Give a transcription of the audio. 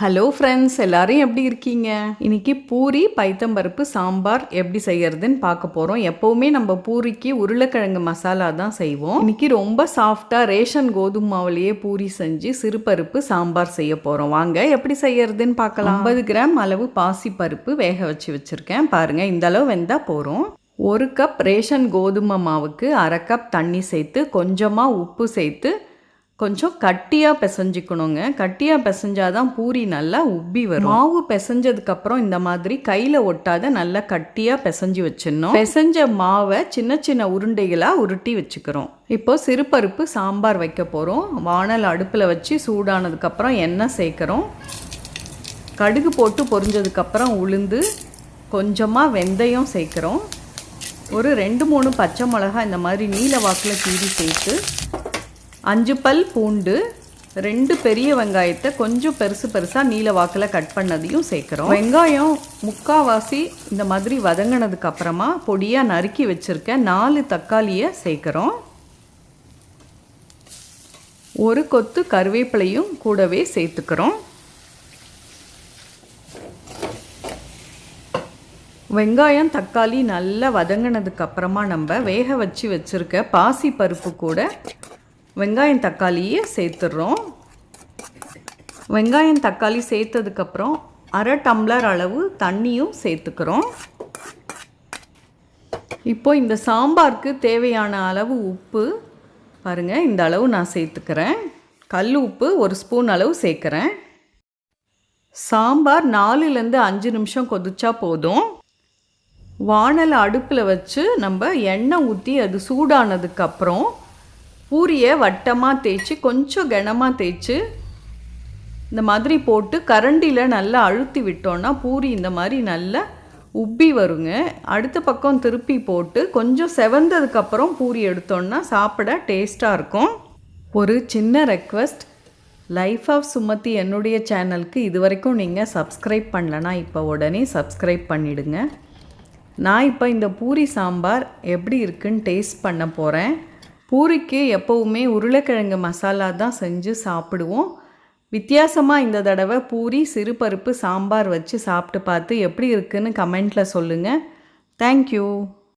Hello friends எல்லாரும் எப்படி இருக்கீங்க? இன்னைக்கு பூரி பைத்தம்பருப்பு சாம்பார் எப்படி செய்யறதுன்னு பார்க்க போகிறோம் எப்போவுமே நம்ம பூரிக்கு உருளைக்கிழங்கு மசாலா தான் செய்வோம். இன்றைக்கி ரொம்ப சாஃப்டாக ரேஷன் கோதுமை மாவுலேயே பூரி செஞ்சு சிறுபருப்பு சாம்பார் செய்ய போகிறோம் வாங்க எப்படி செய்யறதுன்னு பார்க்கலாம். ஐம்பது கிராம் அளவு பாசி பருப்பு வேக வச்சு வச்சுருக்கேன். பாருங்கள் இந்த அளவு வெந்தால் போகிறோம் ஒரு கப் ரேஷன் கோதுமை மாவுக்கு அரை கப் தண்ணி சேர்த்து கொஞ்சமாக உப்பு சேர்த்து கொஞ்சம் கட்டியாக பிசைஞ்சிக்கணுங்க. கட்டியாக பிசைஞ்சாதான் பூரி நல்லா உப்பி வரும். மாவு பிசைஞ்சதுக்கப்புறம் இந்த மாதிரி கையில் ஒட்டாத நல்லா கட்டியாக பிசைஞ்சு வச்சிடணும். பிசைஞ்ச மாவை சின்ன சின்ன உருண்டைகளாக உருட்டி வச்சுக்கிறோம். இப்போ சிறுபருப்பு சாம்பார் வைக்க போகிறோம் வானல் அடுப்பில் வச்சு சூடானதுக்கப்புறம் எண்ணெய் சேர்க்குறோம். கடுகு போட்டு பொரிஞ்சதுக்கப்புறம் உளுந்து கொஞ்சமாக வெந்தயம் சேர்க்குறோம். ஒரு ரெண்டு மூணு பச்சை மிளகா இந்த மாதிரி நீல வாக்கில் கீறி சேர்த்து அஞ்சு பல் பூண்டு ரெண்டு பெரிய வெங்காயத்தை கொஞ்சம் பெருசு பெருசாக நீல வாக்கில் கட் பண்ணதையும் சேர்க்குறோம். வெங்காயம் முக்காவாசி இந்த மாதிரி வதங்கினதுக்கு அப்புறமா பொடியாக நறுக்கி வச்சுருக்க நாலு தக்காளியை சேர்க்குறோம். ஒரு கொத்து கருவேப்பிலையும் கூடவே சேர்த்துக்கிறோம். வெங்காயம் தக்காளி நல்லா வதங்கினதுக்கு அப்புறமா நம்ம வேக வச்சு வச்சுருக்க பாசி பருப்பு கூட வெங்காயம் தக்காளியை சேர்த்துடுறோம் வெங்காயம் தக்காளி சேர்த்ததுக்கப்புறம் அரை டம்ளர் அளவு தண்ணியும் சேர்த்துக்கிறோம். இப்போ இந்த சாம்பாருக்கு தேவையான அளவு உப்பு பாருங்கள் இந்த அளவு நான் சேர்த்துக்கிறேன். கல் உப்பு ஒரு ஸ்பூன் அளவு சேர்க்குறேன். சாம்பார் நாலுலேருந்து அஞ்சு நிமிஷம் கொதிச்சா போதும். வானலை அடுப்பில் வச்சு நம்ம எண்ணெய் ஊற்றி அது சூடானதுக்கப்புறம் பூரியை வட்டமாக தேய்ச்சி கொஞ்சம் கனமாக தேய்ச்சி இந்த மாதிரி போட்டு கரண்டியில் நல்லா அழுத்தி விட்டோன்னா பூரி இந்த மாதிரி நல்லா உப்பி வருங்க. அடுத்த பக்கம் திருப்பி போட்டு கொஞ்சம் செவந்ததுக்கப்புறம் பூரி எடுத்தோன்னா சாப்பிட டேஸ்ட்டாக இருக்கும். ஒரு சின்ன ரெக்வஸ்ட் லைஃப் ஆஃப் சுமதி என்னுடைய சேனலுக்கு இது வரைக்கும் நீங்கள் சப்ஸ்கிரைப் பண்ணலனா இப்போ உடனே சப்ஸ்கிரைப் பண்ணிடுங்க. நான் இப்போ இந்த பூரி சாம்பார் எப்படி இருக்குன்னு டேஸ்ட் பண்ண போகிறேன் பூரிக்கு எப்போவுமே உருளைக்கிழங்கு மசாலா தான் செஞ்சு சாப்பிடுவோம். வித்தியாசமாக இந்த தடவை பூரி சிறுபருப்பு சாம்பார் வச்சு சாப்பிட்டு பார்த்து எப்படி இருக்குன்னு கமெண்ட்டில் சொல்லுங்கள் தேங்க்யூ